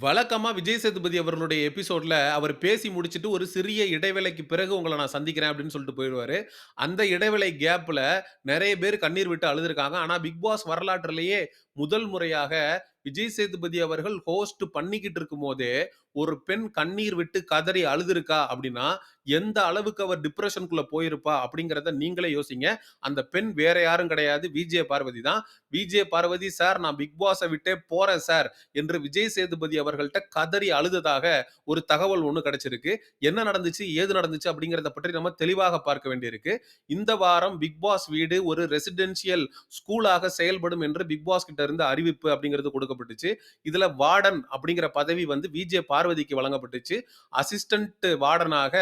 வழக்கமாக விஜய் சேதுபதி அவர்களுடைய எபிசோடில் அவர் பேசி முடிச்சுட்டு ஒரு சிறிய இடைவேளைக்கு பிறகு உங்களை நான் சந்திக்கிறேன் அப்படின்னு சொல்லிட்டு போயிடுவார் அந்த இடைவேளை கேப்பில் நிறைய பேர் கண்ணீர் விட்டு அழுதுருக்காங்க. ஆனால் பிக் பாஸ் வரலாற்றிலேயே முதல் முறையாக விஜய் சேதுபதி அவர்கள் ஹோஸ்ட் பண்ணிக்கிட்டு இருக்கும்போதே, ஒரு பெண் கண்ணீர் விட்டு கதறி அழுதுருக்கா அப்படின்னா, எந்த அளவுக்கு அவர் டிப்ரெஷனுக்குள்ள போயிருப்பா அப்படிங்கிறத நீங்களே யோசிங்க. அந்த பெண் வேற யாரும் கிடையாது. விஜே பார்வதி தான். விஜே பார்வதி, "சார் நான் பிக் பாஸை விட்டே போறேன் சார்" என்று விஜய் சேதுபதி அவர்கள்ட்ட கதறி அழுததாக ஒரு தகவல் ஒன்று கிடைச்சிருக்கு. என்ன நடந்துச்சு? ஏது நடந்துச்சு? அப்படிங்கிறத பற்றி நம்ம தெளிவாக பார்க்க வேண்டியிருக்கு. இந்த வாரம் பிக் பாஸ் வீடு ஒரு ரெசிடென்ஷியல் ஸ்கூலாக செயல்படும் என்று பிக் பாஸ் கிட்ட இருந்து அறிவிப்பு அப்படிங்கிறது கொடுக்கப்பட்டுச்சு. இதுல வார்டன் அப்படிங்கிற பதவி வந்து விஜே பார்வதிக்கு வழங்கப்பட்டுச்சு. அசிஸ்டன்ட் வார்டனாக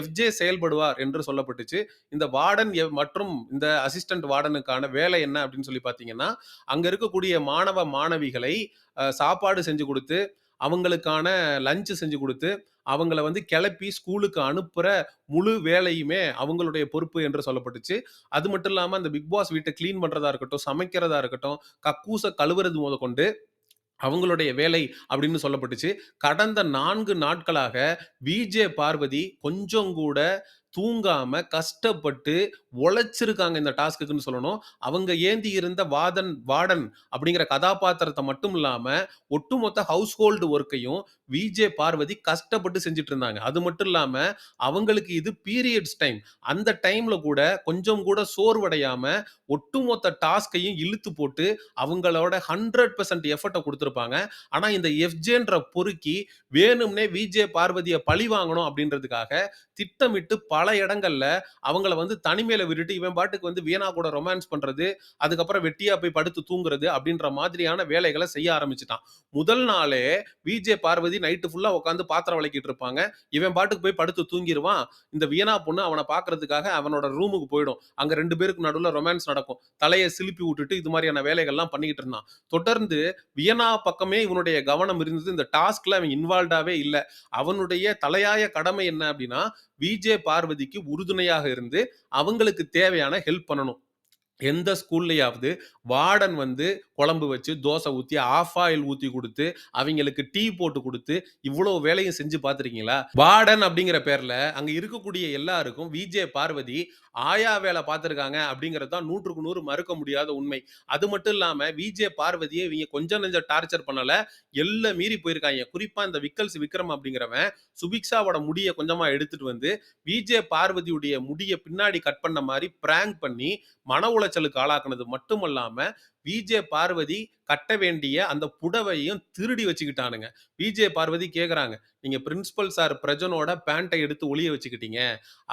எஃப்ஜே செயல்படுவார் என்று சொல்லப்பட்டுச்சு. இந்த வார்டன் எவ் மற்றும் இந்த அசிஸ்டன்ட் வார்டனுக்கான வேலை என்ன அப்படின்னு சொல்லி பார்த்தீங்கன்னா, அங்க இருக்கக்கூடிய மாணவ, மாணவிகளை சாப்பாடு செஞ்சு கொடுத்து அவங்களுக்கான லஞ்ச் செஞ்சு கொடுத்து அவங்கள வந்து கிளப்பி ஸ்கூலுக்கு அனுப்புகிற முழு வேலையுமே அவங்களுடைய பொறுப்பு என்று சொல்லப்பட்டுச்சு. அது மட்டும் இல்லாமல் அந்த பிக் பாஸ் வீட்டை க்ளீன் பண்ணுறதா இருக்கட்டும், சமைக்கிறதா இருக்கட்டும், கக்கூசை கழுவுறது மொதற்கொண்டு அவங்களுடைய வேலை அப்படின்னு சொல்லப்பட்டுச்சு. கடந்த நான்கு நாட்களாக விஜே பார்வதி கொஞ்சம் கூட தூங்காம கஷ்டப்பட்டு உழைச்சிருக்காங்க இந்த டாஸ்க்குன்னு சொல்லணும். அவங்க ஏந்தி இருந்த வாதன் வார்டன் அப்படிங்கிற கதாபாத்திரத்தை மட்டும் இல்லாம, ஒட்டுமொத்த ஹவுஸ் ஹோல்டு ஒர்க்கையும் விஜே பார்வதி கஷ்டப்பட்டு செஞ்சுட்டு இருந்தாங்க. அது மட்டும் இல்லாம, அவங்களுக்கு இது பீரியட்ஸ் டைம். அந்த டைம்ல கூட கொஞ்சம் கூட சோர்வடையாம, ஒட்டுமொத்த டாஸ்க்கையும் இழுத்து போட்டு அவங்களோட ஹண்ட்ரட் பெர்சன்ட் எஃபர்ட்டை கொடுத்துருப்பாங்க ஆனா இந்த எஃப்ஜேன்ற பொறுக்கி வேணும்னே விஜே பார்வதியை பழி வாங்கணும் அப்படின்றதுக்காக திட்டமிட்டு பல பல இடங்கள்ல அவங்கள வந்து தனிமையில விட்டுட்டு இவன் பாட்டுக்கு வந்து வீணா கூட ரொமான்ஸ் பண்றது, அதுக்கப்புறம் வெட்டியா போய் படுத்து தூங்குறது அப்படின்ற மாதிரியான வேலைகளை செய்ய ஆரம்பிச்சுட்டான். முதல் நாளே விஜே பார்வதி நைட்டு ஃபுல்லா உட்காந்து பாத்திரம் விளக்கிட்டு இருப்பாங்க. இவன் பாட்டுக்கு போய் படுத்து தூங்கிடுவான் இந்த வீணா பொண்ணு அவனை பார்க்கறதுக்காக அவனோட ரூமுக்கு போயிடும். அங்க ரெண்டு பேருக்கு நடுவில் ரொமான்ஸ் நடக்கும். தலையை சிலுப்பி விட்டுட்டு இது மாதிரியான வேலைகள்லாம் பண்ணிக்கிட்டு இருந்தான். தொடர்ந்து வியனா பக்கமே இவனுடைய கவனம் இருந்தது. இந்த டாஸ்க்ல அவன் இன்வால்வ்டாவே இல்லை அவனுடைய தலையாய கடமை என்ன அப்படின்னா, விஜே பார்வதிக்கு உறுதுணையாக இருந்து அவங்களுக்கு தேவையான ஹெல்ப் பண்ணணும். எந்த ஸ்கூல்லையாவது வார்டன் வந்து குழம்பு வச்சு, தோசை ஊத்தி, ஆஃப் ஆயில் ஊத்தி கொடுத்து அவங்களுக்கு டீ போட்டு கொடுத்து இவ்வளோ வேலையும் செஞ்சு பார்த்துருக்கீங்களா வார்டன் அப்படிங்கிற பேர்ல அங்க இருக்கக்கூடிய எல்லாருக்கும் விஜே பார்வதி ஆயா வேலை பார்த்துருக்காங்க அப்படிங்கிறது தான் 100க்கு 100 மறுக்க முடியாத உண்மை. அது மட்டும் இல்லாம விஜே பார்வதியை இவங்க கொஞ்சம் நெஞ்சம் டார்ச்சர் பண்ணல. எல்லாம் மீறி போயிருக்காங்க குறிப்பா இந்த விக்கல்ஸ் விக்ரம் அப்படிங்கிறவன் சுபிக்ஷாவோட முடிய கொஞ்சமா எடுத்துட்டு வந்து, விஜே பார்வதியுடைய முடிய பின்னாடி கட் பண்ண மாதிரி பிராங்க் பண்ணி, மன உளைச்சலுக்கு ஆளாக்குனது மட்டுமல்லாம, விஜே பார்வதி கட்ட வேண்டிய அந்த புடவையும் திருடி வச்சுக்கிட்டானுங்க. விஜே பார்வதி கேட்குறாங்க, நீங்கள் பிரின்சிபல் சார் பிரஜனோட பேண்ட்டை எடுத்து ஒளிய வச்சுக்கிட்டீங்க.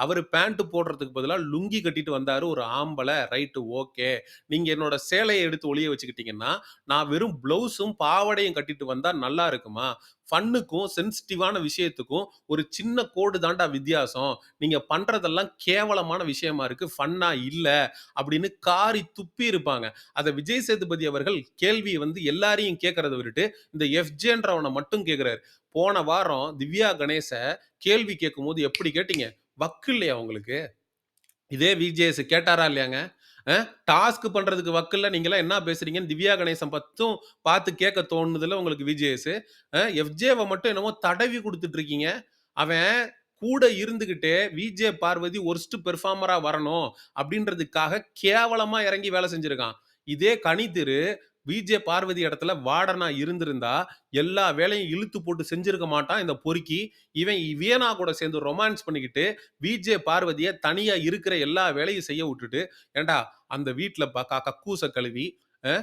அவர் பேண்ட் போடுறதுக்கு பதிலாக லுங்கி கட்டிட்டு வந்தார் ஒரு ஆம்பளை ரைட்டு ஓகே. நீங்கள் என்னோட சேலையை எடுத்து ஒளிய வச்சுக்கிட்டீங்கன்னா, நான் வெறும் ப்ளவுஸும், பாவாடையும் கட்டிட்டு வந்தால் நல்லா இருக்குமா? ஃபன்னுக்கும், சென்சிட்டிவான விஷயத்துக்கும் ஒரு சின்ன கோடு தாண்டா வித்தியாசம். நீங்கள் பண்ணுறதெல்லாம் கேவலமான விஷயமா இருக்குது ஃபன்னா இல்லை அப்படின்னு காரி துப்பி இருப்பாங்க. அதை விஜய் சேதுபதி அவர்கள் கேள்வி கேள்வியை வந்து எல்லாரையும் கேட்கறத விட்டுட்டு, இந்த எஃப்ஜேன்றவனை மட்டும் கேட்கிறாரு. போன வாரம் திவ்யா கணேச கேள்வி கேட்கும்போது எப்படி கேட்டீங்க? வக்கு இல்லையா உங்களுக்கு? இதே விஜேஎஸ் கேட்டாரா இல்லையாங்க? டாஸ்க் பண்றதுக்கு வக்கில் நீங்களாம் என்ன பேசுறீங்கன்னு திவ்யா கணேசன் பத்தும் பார்த்து கேட்க தோணுதுல உங்களுக்கு விஜேஎஸ். எஃப்ஜேவை மட்டும் என்னமோ தடவி கொடுத்துட்டு இருக்கீங்க. அவன் கூட இருந்துகிட்டே விஜே பார்வதி ஒர்ஸ்ட் பெர்ஃபார்மரா வரணும் அப்படின்றதுக்காக கேவலமா இறங்கி வேலை செஞ்சிருக்கான். இதே கனிதிரு விஜே பார்வதி இடத்துல வார்டனா இருந்திருந்தா, எல்லா வேலையும் இழுத்து போட்டு செஞ்சிருக்க மாட்டான் இந்த பொறுக்கி. இவன் வியனா கூட சேர்ந்து ரொமான்ஸ் பண்ணிக்கிட்டு, விஜே பார்வதியை தனியா இருக்கிற எல்லா வேலையும் செய்ய விட்டுட்டு, ஏன்டா அந்த வீட்டில் ப க கழுவி, அ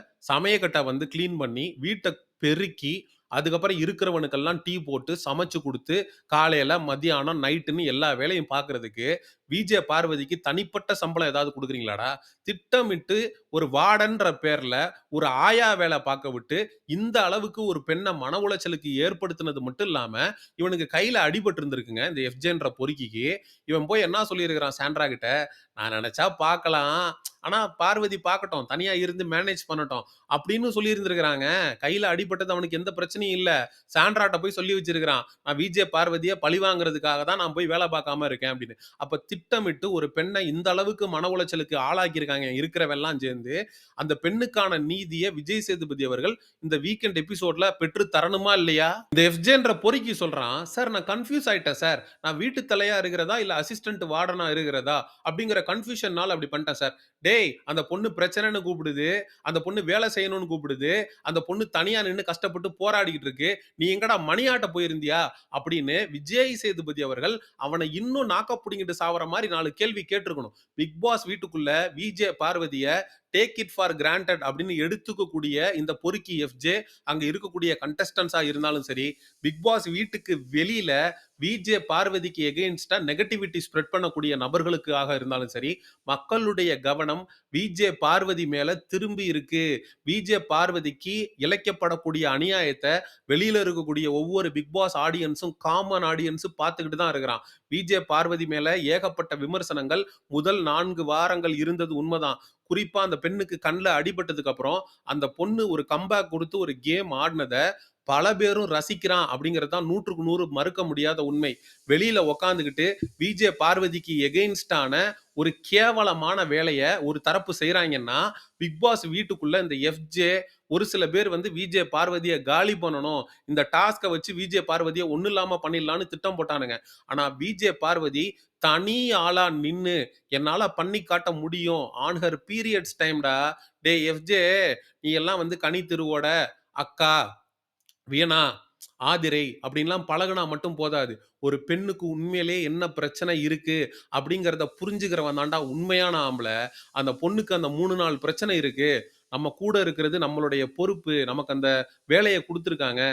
வந்து கிளீன் பண்ணி, வீட்டை பெருக்கி, அதுக்கப்புறம் இருக்கிறவனுக்கெல்லாம் டீ போட்டு, சமைச்சு கொடுத்து காலையில, மத்தியானம், நைட்டுன்னு எல்லா வேலையும் பார்க்கிறதுக்கு, விஜே பார்வதிக்கு தனிப்பட்ட சம்பளம் ஏதாவது கொடுக்குறீங்களாடா திட்டமிட்டு ஒரு வார்டன்ற பேர்ல ஒரு ஆயா வேலை பார்க்க விட்டு, இந்த அளவுக்கு ஒரு பெண்ணை மன உளைச்சலுக்கு ஏற்படுத்தினது மட்டும் இல்லாம, இவனுக்கு கையில அடிபட்டு இருந்திருக்குங்க. இந்த எஃப்ஜேன்ற பொறுக்கிக்கு. இவன் போய் என்ன சொல்லியிருக்கிறான் சாண்ட்ரா கிட்ட, "நான் நினைச்சா பார்க்கலாம். ஆனா பார்வதி பார்க்கட்டும். தனியா இருந்து மேனேஜ் பண்ணட்டும்." அப்படின்னு சொல்லியிருந்திருக்கிறாங்க. கையில அடிபட்டது அவனுக்கு எந்த பிரச்சனையும் இல்ல. சாண்ட்ராட்ட போய் சொல்லி வச்சிருக்கிறான். "நான் விஜே பார்வதிய பழி வாங்குறதுக்காக தான் நான் போய் வேலை பார்க்காம இருக்கேன்." அப்படின்னு. அப்ப திட்டமிட்டு ஒரு பெண்ணை இந்த அளவுக்கு மன உளைச்சலுக்கு ஆளாக்கியிருக்காங்க இருக்கிறவெல்லாம் சேர்ந்து, அந்த பெண்ணுக்கான நீதியை விஜய் சேதுபதி அவர்கள் இந்த வீக்கெண்ட் எபிசோட்ல பெற்று தரணுமா இல்லையா? இந்த எஃப்ஜேன்ற பொறுக்கி சொல்றான், "சார் நான் கன்ஃப்யூஸ் ஆயிட்டேன் சார். நான் வீட்டு தலையா இருக்கிறதா, இல்ல அசிஸ்டன்ட் வார்டனா இருக்கிறதா?" அப்படிங்கிற கன்ஃப்யூஷன்னால அப்படி பண்ணிட்டேன் சார். டேய் அந்த பொண்ணு பிரச்சனைன்னு கூப்பிடுது. அந்த பொண்ணு வேலை செய்யணும்னு கூப்பிடுது. அந்த பொண்ணு தனியா நின்னு கஷ்டப்பட்டு போராடிக்கிட்டு இருக்கு. நீ எங்கடா மணியாட்ட போயிருந்தியா? அப்படின்னு விஜய் சேதுபதி அவர்கள் அவனை இன்னும் நாக்க சாவர போற மாதிரி நாலு கேள்வி கேட்டிருக்கணும். பிக் பாஸ் வீட்டுக்குள்ள விஜே பார்வதிய டேக் இட் ஃபார் கிராண்டட் அப்படின்னு எடுத்துக்கக்கூடிய இந்த பொறுக்கி எஃப்ஜே, அங்க இருக்கக்கூடிய கண்டஸ்டன்ஸா இருந்தாலும் சரி, பிக் பாஸ் வீட்டுக்கு வெளியில விஜே பார்வதிக்கு எகெயின்ஸ்டா நெகட்டிவிட்டி ஸ்ப்ரெட் பண்ணக்கூடிய நபர்களுக்காக இருந்தாலும் சரி, மக்களுடைய கவனம் விஜே பார்வதி மேல திரும்பி இருக்கு. விஜே பார்வதிக்கு இழைக்கப்படக்கூடிய அநியாயத்தை வெளியில இருக்கக்கூடிய ஒவ்வொரு பிக் பாஸ் ஆடியன்ஸும் காமன் ஆடியன்ஸும் பார்த்துக்கிட்டு தான் இருக்கிறான். விஜே பார்வதி மேல ஏகப்பட்ட விமர்சனங்கள் முதல் நான்கு வாரங்கள் இருந்தது உண்மைதான் குறிப்பா அந்த பெண்ணுக்கு கண்ணில் அடிபட்டதுக்கு அப்புறம், அந்த பொண்ணு ஒரு கம்பேக் கொடுத்து ஒரு கேம் ஆடினதை பல பேரும் ரசிக்கிறான் அப்படிங்கிறது தான் 100க்கு 100 மறுக்க முடியாத உண்மை. வெளியில உக்காந்துக்கிட்டு விஜே பார்வதிக்கு எகெயின்ஸ்டான ஒரு கேவலமான வேலையை ஒரு தரப்பு செய்கிறாங்கன்னா பிக் பாஸ் வீட்டுக்குள்ள இந்த எஃப்ஜே ஒரு சில பேர் வந்து விஜே பார்வதியை காலி பண்ணணும். இந்த டாஸ்கை வச்சு விஜே பார்வதியை ஒன்றும் இல்லாமல் பண்ணிடலான்னு திட்டம் போட்டானுங்க. ஆனால் விஜே பார்வதி தனி ஆளா நின்று என்னால் பண்ணி காட்ட முடியும். ஆன் ஹர் பீரியட்ஸ் டைம்டா. டே எஃப்ஜே நீ எல்லாம் வந்து கனி திருவோட அக்கா, வியனா ஆதிரை அப்படின்லாம் பழகுனா மட்டும் போதாது. ஒரு பெண்ணுக்கு உண்மையிலே என்ன பிரச்சனை இருக்கு அப்படிங்கிறத புரிஞ்சுக்கிறவன் தாண்டா உண்மையான ஆம்பளை அந்த பொண்ணுக்கு அந்த மூணு நாள் பிரச்சனை இருக்கு. நம்ம கூட இருக்கிறது நம்மளுடைய பொறுப்பு. நமக்கு அந்த வேலையை கொடுத்துருக்காங்க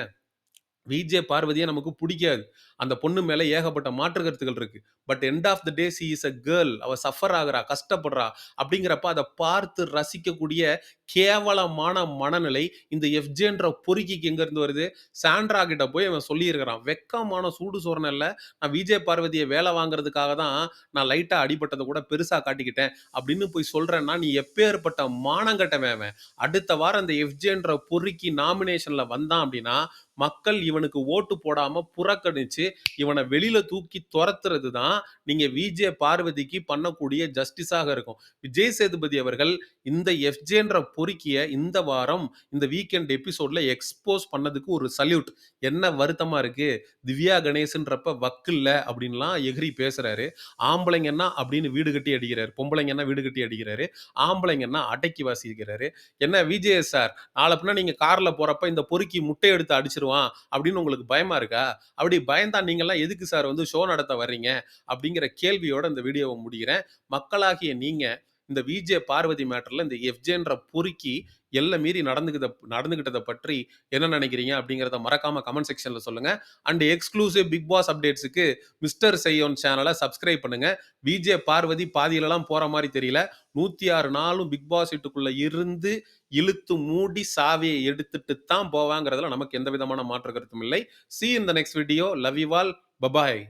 விஜே பார்வதியை நமக்கு பிடிக்காது அந்த பொண்ணு மேலே ஏகப்பட்ட மாற்று கருத்துக்கள் இருக்கு. But end of the day she is a girl. அவ சஃபர் ஆகுறா, கஷ்டப்படுறா. அப்படிங்கிறப்ப அதை பார்த்து ரசிக்கக்கூடிய கேவலமான மனநிலை இந்த எஃப்ஜேன்ற பொறுக்கிக்கு எங்க இருந்து வருது? சாண்ட்ரா கிட்ட போய் அவன் சொல்லியிருக்கிறான். வெக்கமான சூடு சொரணை இல்லை நான் விஜய் பார்வதியை வேலை வாங்குறதுக்காக தான் நான் லைட்டா அடிபட்டதை கூட பெருசா காட்டிக்கிட்டேன். அப்படின்னு போய் சொல்றேன்னா, நீ எப்பேர்ப்பட்ட மானங்கெட்டவன் அவன். அடுத்த வாரம் அந்த எஃப்ஜேன்ற பொறுக்கி நாமினேஷன்ல வந்தான் அப்படின்னா, மக்கள் இவனுக்கு ஓட்டு போடாம புறக்கணிச்சு, இவனை வெளியில தூக்கி துரத்துறது தான் நீங்க விஜே பார்வதிக்கு பண்ணக்கூடிய ஜஸ்டிஸாக இருக்கும். விஜய் சேதுபதி அவர்கள் இந்த எஃப்ஜேன்ற பொறுக்கிய இந்த வாரம் இந்த வீக்கெண்ட் எபிசோட்ல எக்ஸ்போஸ் பண்ணதுக்கு ஒரு சல்யூட். என்ன வருத்தமா இருக்கு. திவ்யா கணேசன்றப்ப வக்கில்ல அப்படின்லாம் எகிரி பேசுறாரு. ஆம்பளைங்கன்னா அப்படின்னு வீடு கட்டி அடிக்கிறாரு. பொம்பளைங்கன்னா வீடு கட்டி அடிக்கிறாரு. ஆம்பளைங்கன்னா அடக்கி வாசிக்கிறாரு. என்ன விஜய சார், நாள நீங்க கார்ல போறப்ப இந்த பொறுக்கி முட்டை எடுத்து அடிச்சிருவான் அப்படின்னு உங்களுக்கு பயமா இருக்கா? அப்படி பயந்தா நீங்கலாம் எதுக்கு சார் வந்து ஷோ நடத்த வர்றீங்க? அப்படிங்கிற கேள்வியோட இந்த வீடியோவை முடிகிறேன் மக்களாகிய நீங்கள் இந்த விஜே பார்வதி மேட்டரில் இந்த எஃப்ஜேன்ற பொறுக்கி எல்லை மீறி நடந்துகித நடந்துக்கிட்டதை பற்றி என்ன நினைக்கிறீங்க? அப்படிங்கிறத மறக்காம கமெண்ட் செக்ஷனில் சொல்லுங்கள் அண்ட் எக்ஸ்க்ளூசிவ் பிக் பாஸ் அப்டேட்ஸுக்கு மிஸ்டர் செய்யோன் சேனலை சப்ஸ்கிரைப் பண்ணுங்கள் விஜே பார்வதி பாதியிலலாம் போகிற மாதிரி தெரியல. 106 நாளும் பிக் பாஸ் இட்டுக்குள்ளே இருந்து இழுத்து மூடி சாவியை எடுத்துட்டு தான் போவாங்கிறதுல நமக்கு எந்த விதமான மாற்று கருத்தும் இல்லை. சி இந்த in next video. Love you all. Bye bye.